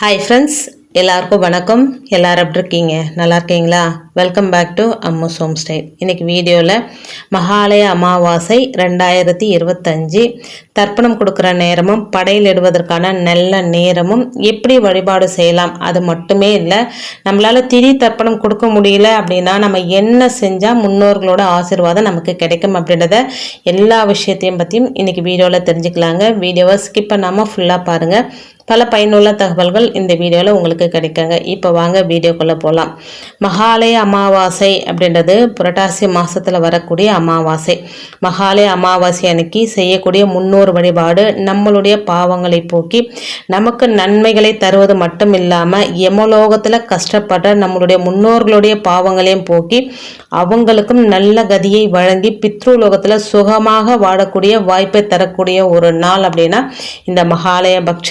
Hi friends எல்லாருக்கும் வணக்கம். எல்லாரும் எப்படி இருக்கீங்க? நல்லா இருக்கீங்களா? Welcome back to Ammu's home style இன்றைக்கி வீடியோவில் மகாலய அமாவாசை ரெண்டாயிரத்தி இருபத்தஞ்சி தர்ப்பணம் கொடுக்குற நேரமும் படையிலிடுவதற்கான நல்ல நேரமும் எப்படி வழிபாடு செய்யலாம்? அது மட்டுமே இல்லை நம்மளால் திரி தர்ப்பணம் கொடுக்க முடியல அப்படின்னா நம்ம என்ன செஞ்சால் முன்னோர்களோட ஆசீர்வாதம் நமக்கு கிடைக்கும் அப்படின்றத எல்லா விஷயத்தையும் பற்றியும் இன்றைக்கி வீடியோவில் தெரிஞ்சுக்கலாங்க. வீடியோவை ஸ்கிப் பண்ணாமல் ஃபுல்லாக பாருங்கள் பல பயனுள்ள தகவல்கள் இந்த வீடியோவில் உங்களுக்கு கிடைக்குங்க. இப்போ வாங்க வீடியோக்குள்ளே போகலாம் மகாலய அமாவாசை அப்படின்றது புரட்டாசி மாதத்தில் வரக்கூடிய அமாவாசை. மகாலய அமாவாசை அன்னைக்கு செய்யக்கூடிய முன்னோர் வழிபாடு நம்மளுடைய பாவங்களை போக்கி நமக்கு நன்மைகளை தருவது மட்டும் இல்லாமல் யமலோகத்தில் கஷ்டப்படுற நம்மளுடைய முன்னோர்களுடைய பாவங்களையும் போக்கி அவங்களுக்கும் நல்ல கதியை வழங்கி பித்ருலோகத்தில் சுகமாக வாழக்கூடிய வாய்ப்பை தரக்கூடிய ஒரு நாள் அப்படின்னா இந்த மகாலய பக்ஷ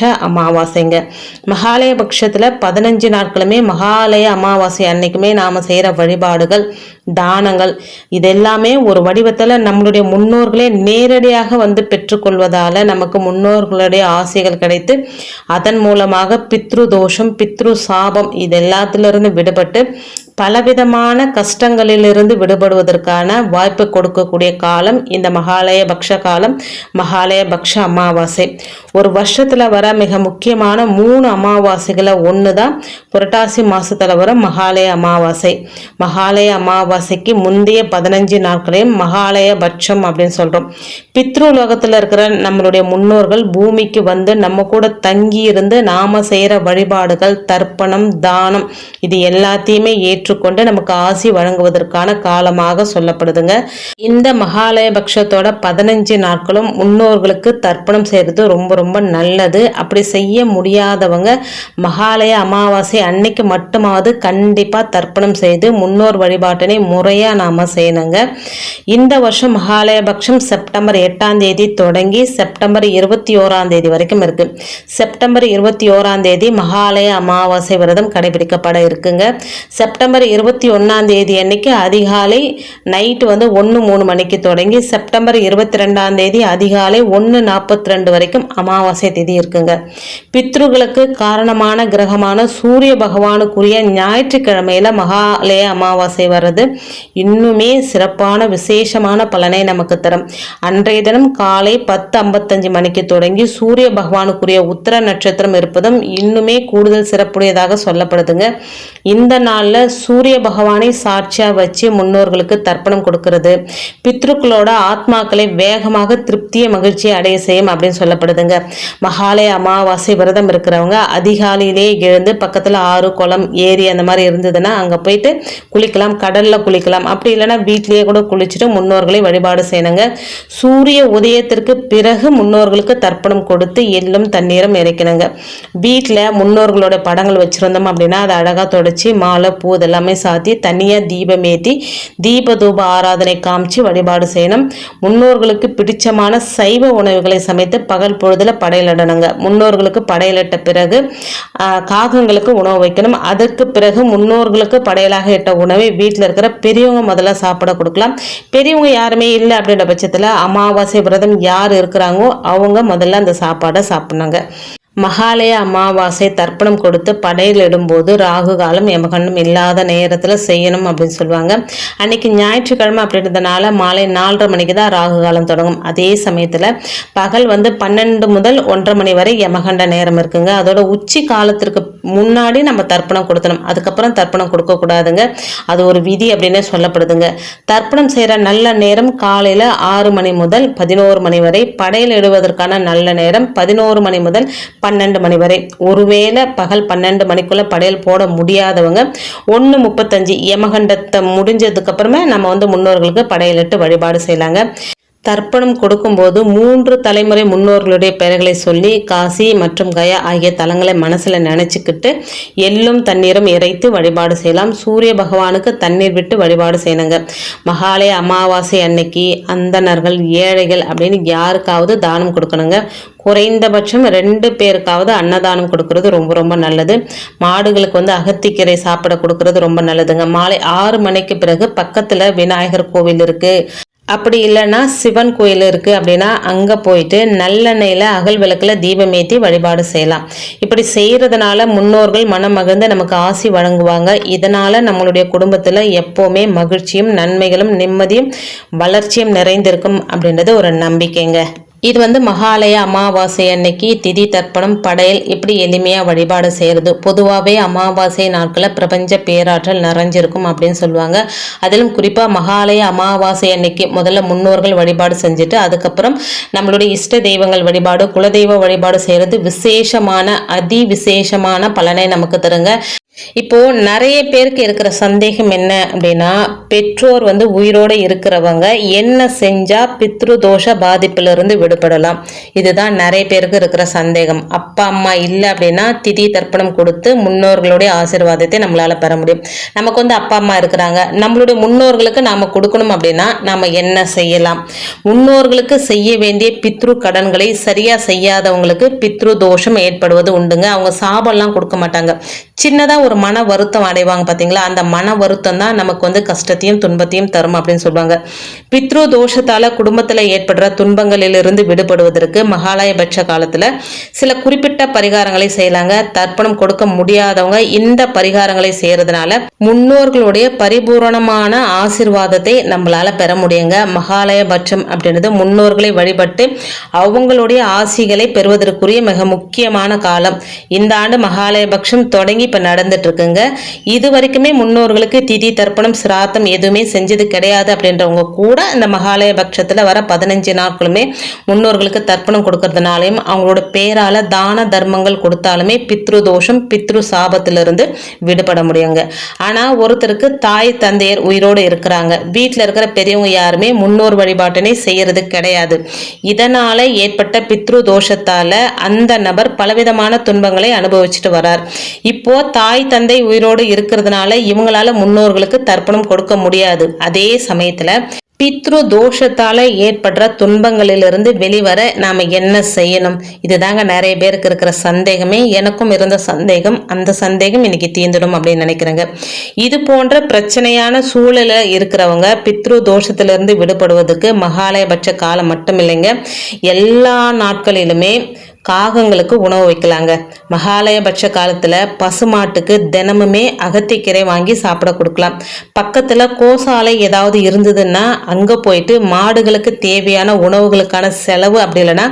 அமாவாசைங்க. மகாலய பட்சத்தில் பதினஞ்சு நாட்களுமே மகாலய அமாவாசை அன்னைக்குமே நாம் செய்கிற வழிபாடுகள் தானங்கள் இதெல்லாமே ஒரு வடிவத்தில் நம்மளுடைய முன்னோர்களே நேரடியாக வந்து பெற்றுக்கொள்வதால் நமக்கு முன்னோர்களுடைய ஆசைகள் கிடைத்து அதன் மூலமாக பித்ரு தோஷம் பித்ரு சாபம் இது எல்லாத்திலிருந்து விடுபட்டு பலவிதமான கஷ்டங்களிலிருந்து விடுபடுவதற்கான வாய்ப்பு கொடுக்கக்கூடிய காலம் இந்த மகாலய பக்ஷ காலம் மகாலய பக்ஷ அமாவாசை. ஒரு வருஷத்தில் வர மிக முக்கியமான மூணு அமாவாசைகளை ஒன்று தான் புரட்டாசி மாதத்தில் வர மகாலய அமாவாசை. மகாலய அமாவாசைக்கு முந்தைய பதினஞ்சு நாட்களையும் மகாலய பட்சம் அப்படின்னு சொல்கிறோம் பித்ருலோகத்தில் இருக்கிற நம்மளுடைய முன்னோர்கள் பூமிக்கு வந்து நம்ம கூட தங்கி இருந்து நாம செய்கிற வழிபாடுகள் தர்ப்பணம் தானம் இது எல்லாத்தையுமே ஏற்றுக்கொண்டு நமக்கு ஆசி வழங்குவதற்கான காலமாக சொல்லப்படுதுங்க. இந்த மகாலயபக்ஷத்தோட பதினஞ்சு நாட்களும் முன்னோர்களுக்கு தர்ப்பணம் செய்கிறது ரொம்ப ரொம்ப நல்லது. அப்படி செய்ய முடியாதவங்க மகாலய அமாவாசை அன்னைக்கு மட்டுமாவது கண்டிப்பாக தர்ப்பணம் செய்து முன்னோர் வழிபாட்டினை முறையாக நாம் செய்யணுங்க. இந்த வருஷம் மகாலயபக்ஷம் செப்டம்பர் எட்டாம் தேதி தொடங்கி செப்டம்பர் இருபத்தி ஓராம் தேதி வரைக்கும் இருக்கு. செப்டம்பர் இருபத்தி ஓராம் தேதி மகாலய அமாவாசை விரதம் கடைபிடிக்கப்பட இருக்குங்க. செப்டம்பர் இருபத்தி ஒன்றாம் தேதி அன்னைக்கு அதிகாலை நைட்டு வந்து ஒன்று மூணு மணிக்கு தொடங்கி செப்டம்பர் இருபத்தி ரெண்டாம் தேதி அதிகாலை ஒன்று நாற்பத்தி ரெண்டு வரைக்கும் அமாவாசை தேதி இருக்குங்க. பித்ருகளுக்கு காரணமான கிரகமான சூரிய பகவானுக்குரிய ஞாயிற்றுக்கிழமையில மகாலய அமாவாசை வர்றது இன்னுமே சிறப்பான விசேஷமான பலனை நமக்கு தரும். அன்றைய தினம் காலை பத்து ஐம்பத்தஞ்சு மணிக்கு தொடங்கி சூரிய பகவானுக்குரிய உத்தர நட்சத்திரம் இருப்பதும் இன்னுமே கூடுதல் சிறப்புடையதாக சொல்லப்படுதுங்க. இந்த நாளில் சூரிய பகவானை சாட்சியாக வச்சு முன்னோர்களுக்கு தர்ப்பணம் கொடுக்கறது. பித்ருக்களோட ஆத்மாக்களை வேகமாக திருப்தியை மகிழ்ச்சியை அடைய செய்யும் அப்படின்னு சொல்லப்படுதுங்க. மகாலய அமாவாசை விரதம் இருக்கிறவங்க அதிகாலையிலே எழுந்து பக்கத்தில் ஆறு குளம் ஏரி அந்த மாதிரி இருந்ததுன்னா அங்கே போயிட்டு குளிக்கலாம் கடலில் குளிக்கலாம். அப்படி இல்லைன்னா வீட்லேயே கூட குளிச்சுட்டு முன்னோர்களை வழிபாடு செய்யணுங்க. சூரிய உதயத்திற்கு பிறகு முன்னோர்களுக்கு தர்ப்பணம் கொடுத்து எள்ளும் தண்ணீரும் இறைக்கணுங்க. வீட்டில் முன்னோர்களோட படங்கள் வச்சுருந்தோம் அப்படின்னா அதை அழகாக தொடச்சி மாலை பூ இதெல்லாமே சாத்தி தனியாக தீபம் ஏற்றி தீப தூப ஆராதனை காமிச்சு வழிபாடு செய்யணும். முன்னோர்களுக்கு பிடிச்சமான சைவ உணவுகளை சமைத்து பகல் பொழுதில் படையலிடணுங்க. முன்னோர்களுக்கு படையலிட்ட பிறகு காகங்களுக்கு உணவு வைக்கணும். அதற்கு பிறகு முன்னோர்களுக்கு படையலாக இட்ட உணவை வீட்டில் இருக்கிற பெரியவங்க முதல்ல சாப்பிட கொடுக்கலாம். பெரியவங்க யாருமே இல்லை அப்படின்ற பட்சத்தில் அமாவாசை விரதம் யார் இருக்கிறாங்களோ அவங்க முதல்ல அந்த சாப்பாடை சாப்பிட்னாங்க. மகாலய அமாவாசை தர்ப்பணம் கொடுத்து படையில் இடும்போது ராகு காலம் எமகண்டம் இல்லாத நேரத்தில் செய்யணும் அப்படின்னு சொல்லுவாங்க. அன்னைக்கு ஞாயிற்றுக்கிழமை அப்படின்றதுனால மாலை நாலரை மணிக்கு தான் ராகு காலம் தொடங்கும். அதே சமயத்தில் பகல் வந்து பன்னெண்டு முதல் ஒன்றரை மணி வரை யமகண்ட நேரம் இருக்குங்க. அதோட உச்சி காலத்திற்கு முன்னாடி நம்ம தர்ப்பணம் கொடுத்தணும். அதுக்கப்புறம் தர்ப்பணம் கொடுக்கக்கூடாதுங்க அது ஒரு விதி அப்படின்னே சொல்லப்படுதுங்க. தர்ப்பணம் செய்கிற நல்ல நேரம் காலையில் ஆறு மணி முதல் பதினோரு மணி வரை படையில் இடுவதற்கான நல்ல நேரம் பதினோரு மணி முதல் பன்னெண்டு மணி வரை. ஒருவேளை பகல் பன்னெண்டு மணிக்குள்ளே படையல் போட முடியாதவங்க ஒன்று முப்பத்தஞ்சு யமகண்டத்தை முடிஞ்சதுக்கப்புறமே நம்ம வந்து முன்னோர்களுக்கு படையலிட்டு வழிபாடு செய்யலாங்க. தர்ப்பணம் கொடுக்கும்போது மூன்று தலைமுறை முன்னோர்களுடைய பெயர்களை சொல்லி காசி மற்றும் கயா ஆகிய தலங்களை மனசில் நினச்சிக்கிட்டு எள்ளும் தண்ணீரும் இறைத்து வழிபாடு செய்யலாம். சூரிய பகவானுக்கு தண்ணீர் விட்டு வழிபாடு செய்யணுங்க. மகாலய அமாவாசை அன்னைக்கு அந்தணர்கள் ஏழைகள் அப்படின்னு யாருக்காவது தானம் கொடுக்கணுங்க. குறைந்தபட்சம் ரெண்டு பேருக்காவது அன்னதானம் கொடுக்கறது ரொம்ப ரொம்ப நல்லது. மாடுகளுக்கு வந்து அகத்திக்கீரை சாப்பிட கொடுக்கறது ரொம்ப நல்லதுங்க. மாலை ஆறு மணிக்கு பிறகு பக்கத்தில் விநாயகர் கோவில் இருக்குது அப்படி இல்லைன்னா சிவன் கோயில் இருக்குது அப்படின்னா அங்கே போயிட்டு நல்லெண்ணெயில் அகல் விளக்கில் தீபம் ஏற்றி வழிபாடு செய்யலாம். இப்படி செய்கிறதுனால முன்னோர்கள் மனம் மகிழ்ந்து நமக்கு ஆசி வழங்குவாங்க. இதனால் நம்மளுடைய குடும்பத்தில் எப்போவுமே மகிழ்ச்சியும் நன்மைகளும் நிம்மதியும் வளர்ச்சியும் நிறைந்திருக்கும் அப்படின்றது ஒரு நம்பிக்கைங்க. இது வந்து மகாலய அமாவாசை அன்னைக்கு திதி தர்ப்பணம் படையல் இப்படி எளிமையாக வழிபாடு செய்கிறது பொதுவாகவே அமாவாசை நாட்களில் பிரபஞ்ச பேராற்றல் நிறைஞ்சிருக்கும் அப்படின்னு சொல்லுவாங்க. அதிலும் குறிப்பாக மகாலய அமாவாசை அன்னைக்கு முதல்ல முன்னோர்கள் வழிபாடு செஞ்சுட்டு அதுக்கப்புறம் நம்மளுடைய இஷ்ட தெய்வங்கள் வழிபாடு குலதெய்வ வழிபாடு செய்கிறது விசேஷமான அதி விசேஷமான பலனை நமக்கு தருங்க. இப்போ நிறைய பேருக்கு இருக்கிற சந்தேகம் என்ன அப்படின்னா பெற்றோர் வந்து உயிரோடு இருக்கிறவங்க என்ன செஞ்சா பித்ரு தோஷ பாதிப்பிலிருந்து விடுபடலாம்? இதுதான் நிறைய பேருக்கு இருக்கிற சந்தேகம். அப்பா அம்மா இல்லை அப்படின்னா திதி தர்ப்பணம் கொடுத்து முன்னோர்களுடைய ஆசீர்வாதத்தை நம்மளால பெற முடியும். நமக்கு வந்து அப்பா அம்மா இருக்கிறாங்க. நம்மளுடைய முன்னோர்களுக்கு நாம கொடுக்கணும் அப்படின்னா நாம என்ன செய்யலாம்? முன்னோர்களுக்கு செய்ய வேண்டிய பித்ரு கடன்களை சரியா செய்யாதவங்களுக்கு பித்ரு தோஷம் ஏற்படுவது உண்டுங்க. அவங்க சாபம்லாம் கொடுக்க மாட்டாங்க. சின்னதா ஒரு மன வருத்தம் அடைவாங்க பார்த்தீங்களா அந்த மன வருத்தம் தான் நமக்கு வந்து கஷ்டத்தையும் துன்பத்தையும் தரும் அப்படின்னு சொல்லுவாங்க. பித்ரு தோஷத்தால் குடும்பத்தில் ஏற்படுற துன்பங்களிலிருந்து விடுபடுவதற்கு மகாலயபட்ச காலத்தில் சில குறிப்பிட்ட பரிகாரங்களை செய்யலாங்க. தர்ப்பணம் கொடுக்க முடியாதவங்க இந்த பரிகாரங்களை செய்யறதுனால முன்னோர்களுடைய பரிபூரணமான ஆசிர்வாதத்தை நம்மளால பெற முடியுங்க. மகாலயபட்சம் அப்படின்றது முன்னோர்களை வழிபட்டு அவங்களுடைய ஆசிகளை பெறுவதற்குரிய மிக முக்கியமான காலம். இந்த ஆண்டு மகாலயபட்சம் தொடங்கி இப்போ நடந்து இருக்குங்க இது வரைக்குமே முன்னோர்களுக்கு திதி தர்ப்பணம் சிராத்தம் எதுவுமே செஞ்சது கிடையாது அப்படின்றவங்க கூட இந்த மகாலய பட்சத்தில் வர பதினஞ்சு நாட்களுமே முன்னோர்களுக்கு தர்ப்பணம் கொடுக்கறதுனாலையும் அவங்களோட பேரால தான தர்மங்கள் கொடுத்தாலுமே பித்ரு தோஷம் பித்ரு சாபத்திலிருந்து விடுபட முடியுங்க. ஆனால் ஒருத்தருக்கு தாய் தந்தையர் உயிரோடு இருக்கிறாங்க. வீட்டில் இருக்கிற பெரியவங்க யாருமே முன்னோர் வழிபாட்டினை செய்யறது கிடையாது. இதனால ஏற்பட்ட பித்ரு தோஷத்தால அந்த நபர் பலவிதமான துன்பங்களை அனுபவிச்சுட்டு வரார். இப்போ தாய் தாய் தந்தை உயிரோடு இருக்கிறதுனால இவங்களால முன்னோர்களுக்கு தர்ப்பணம் கொடுக்க முடியாது. அதே சமயத்துல பித்ரு தோஷத்தால ஏற்படுற துன்பங்களிலிருந்து வெளிவர நாம என்ன செய்யணும்? இதுதாங்க நிறைய பேருக்கு இருக்கிற சந்தேகமே எனக்கும் இருந்த சந்தேகம். அந்த சந்தேகம் இன்னைக்கு தீர்ந்துடும் அப்படின்னு நினைக்கிறேங்க. இது போன்ற பிரச்சனையான சூழல இருக்கிறவங்க பித்ரு தோஷத்திலிருந்து விடுபடுவதற்கு மகாலயபட்ச காலம் மட்டும் இல்லைங்க எல்லா நாட்களிலுமே காகங்களுக்கு உணவு வைக்கலாங்க. மகாலயபட்ச காலத்தில் பசுமாட்டுக்கு தினமுமே அகத்திக்கீரை வாங்கி சாப்பிட கொடுக்கலாம். பக்கத்தில் கோசாலை ஏதாவது இருந்ததுன்னா அங்கே போயிட்டு மாடுகளுக்கு தேவையான உணவுகளுக்கான செலவு அப்படி இல்லைன்னா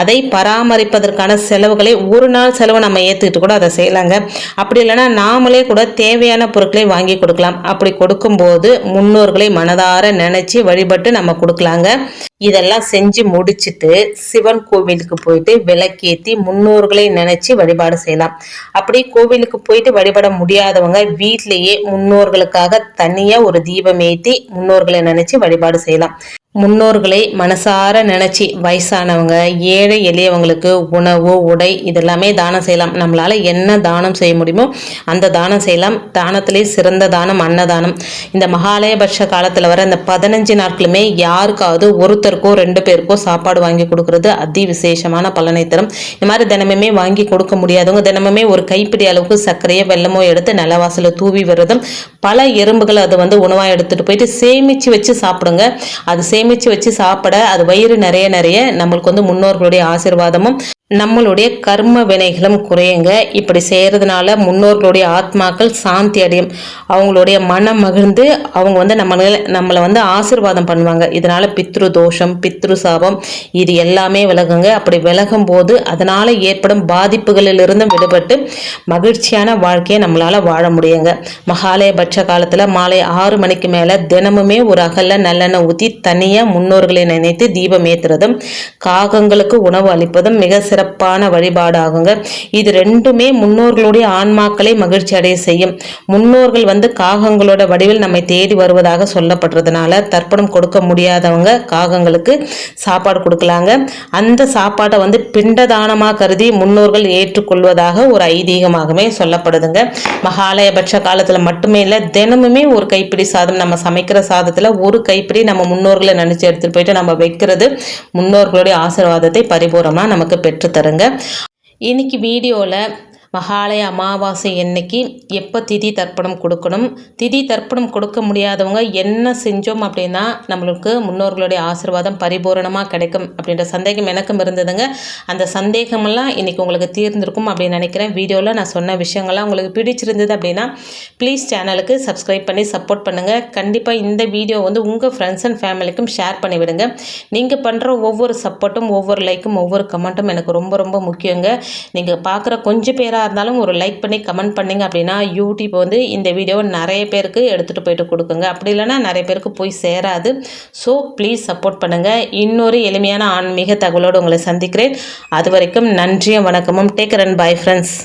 அதை பராமரிப்பதற்கான செலவுகளை ஒரு நாள் செலவு நம்ம ஏற்றுக்கிட்டு கூட அதை செய்யலாங்க. அப்படி இல்லைன்னா நாமளே கூட தேவையான பொருட்களை வாங்கி கொடுக்கலாம். அப்படி கொடுக்கும்போது முன்னோர்களை மனதார நினச்சி வழிபட்டு நம்ம கொடுக்கலாங்க. இதெல்லாம் செஞ்சு முடிச்சுட்டு சிவன் கோவிலுக்கு போயிட்டு விளக்கேற்றி முன்னோர்களை நினைச்சு வழிபாடு செய்யலாம். அப்படி கோவிலுக்கு போயிட்டு வழிபட முடியாதவங்க வீட்டிலேயே முன்னோர்களுக்காக தனியா ஒரு தீபம் ஏற்றி முன்னோர்களை நினைச்சு வழிபாடு செய்யலாம். முன்னோர்களை மனசார நினச்சி வயசானவங்க ஏழை எளியவங்களுக்கு உணவு உடை இதெல்லாமே தானம் செய்யலாம். நம்மளால் என்ன தானம் செய்ய முடியுமோ அந்த தானம் செய்யலாம். தானத்திலே சிறந்த தானம் அன்னதானம். இந்த மகாலயபட்ச காலத்தில் வர இந்த பதினஞ்சு நாட்களுமே யாருக்காவது ஒருத்தருக்கோ ரெண்டு பேருக்கோ சாப்பாடு வாங்கி கொடுக்கறது அதி விசேஷமான பலனை தரும். இந்த மாதிரி தினமுமே வாங்கி கொடுக்க முடியாதவங்க தினமுமே ஒரு கைப்பிடி அளவுக்கு சர்க்கரையோ வெள்ளமோ எடுத்து நிலவாசலில் தூவி விரதம் பல எறும்புகள் அது வந்து உணவாக எடுத்துகிட்டு போயிட்டு சேமித்து வச்சு சாப்பிடுங்க. அது சேமித்து வச்சு சாப்பிட அது வயிறு நிறைய நிறைய நம்மளுக்கு வந்து முன்னோர்களுடைய ஆசிர்வாதமும் நம்மளுடைய கர்ம வினைகளும் குறையுங்க. இப்படி செய்கிறதுனால முன்னோர்களுடைய ஆத்மாக்கள் சாந்தி அடையும். அவங்களுடைய மனம் மகிழ்ந்து அவங்க வந்து நம்ம நம்மளை வந்து ஆசிர்வாதம் பண்ணுவாங்க. இதனால் பித்ரு தோஷம் பித்ரு சாபம் இது எல்லாமே விலகுங்க. அப்படி விலகும் போது அதனால் ஏற்படும் பாதிப்புகளிலிருந்தும் விடுபட்டு மகிழ்ச்சியான வாழ்க்கையை நம்மளால் வாழ முடியுங்க. மகாலயபட்ச காலத்தில் மாலை ஆறு மணிக்கு மேலே தினமுமே ஒரு அகல்ல நல்லெண்ணெய் ஊற்றி தனியாக முன்னோர்களை நினைத்து தீபம் ஏற்றுறதும் காகங்களுக்கு உணவு அளிப்பதும் மிக சிறப்பு. சிறப்பான வழிபாடு ஆகுங்க இது ரெண்டுமே முன்னோர்களுடைய ஆன்மாக்களை மகிழ்ச்சி அடைய செய்யும். முன்னோர்கள் வந்து காகங்களோட வடிவில் நம்மை தேடி வருவதாக சொல்லப்படுறதுனால தர்ப்பணம் கொடுக்க முடியாதவங்க காகங்களுக்கு சாப்பாடு கொடுக்கலாங்க. அந்த சாப்பாட்டை வந்து பிண்டதானமாக கருதி முன்னோர்கள் ஏற்றுக்கொள்வதாக ஒரு ஐதீகமாகவே சொல்லப்படுதுங்க. மகாலயபட்ச காலத்தில் மட்டுமே இல்லை தினமுமே ஒரு கைப்பிடி சாதம் நம்ம சமைக்கிற சாதத்தில் ஒரு கைப்பிடி நம்ம முன்னோர்களை நினச்சி எடுத்துகிட்டு போயிட்டு நம்ம வைக்கிறது முன்னோர்களுடைய ஆசீர்வாதத்தை பரிபூரமாக நமக்கு பெற்று தருங்க இன்னைக்கு வீடியோவில் மகாலய அமாவாசை அன்னைக்கு எப்போ திதி தர்ப்பணம் கொடுக்கணும்? திதி தர்ப்பணம் கொடுக்க முடியாதவங்க என்ன செஞ்சோம் அப்படின்னா நம்மளுக்கு முன்னோர்களுடைய ஆசீர்வாதம் பரிபூரணமாக கிடைக்கும் அப்படின்ற சந்தேகம் எனக்கும் இருந்ததுங்க. அந்த சந்தேகமெல்லாம் இன்றைக்கி உங்களுக்கு தீர்ந்திருக்கும் அப்படின்னு நினைக்கிறேன். வீடியோவில் நான் சொன்ன விஷயங்கள்லாம் உங்களுக்கு பிடிச்சிருந்தது அப்படின்னா ப்ளீஸ் சேனலுக்கு சப்ஸ்கிரைப் பண்ணி சப்போர்ட் பண்ணுங்கள் கண்டிப்பாக இந்த வீடியோ வந்து உங்கள் ஃப்ரெண்ட்ஸ் அண்ட் ஃபேமிலிக்கும் ஷேர் பண்ணி விடுங்க. நீங்கள் பண்ணுற ஒவ்வொரு சப்போர்ட்டும் ஒவ்வொரு லைக்கும் ஒவ்வொரு கமெண்ட்டும் எனக்கு ரொம்ப ரொம்ப முக்கியங்க. நீங்கள் பார்க்குற கொஞ்சம் பேராக இருந்தாலும் ஒரு லைக் பண்ணி கமெண்ட் பண்ணிங்க அப்படின்னா யூடியூப் வந்து இந்த வீடியோவை நிறைய பேருக்கு எடுத்துகிட்டு போயிட்டு கொடுக்குங்க. அப்படி இல்லைன்னா நிறைய பேருக்கு போய் சேராது. ஸோ ப்ளீஸ் சப்போர்ட் பண்ணுங்கள் இன்னொரு எளிமையான ஆன்மீக தகவலோடு உங்களை சந்திக்கிறேன். அது வரைக்கும் நன்றியும் வணக்கமும். Take and bye friends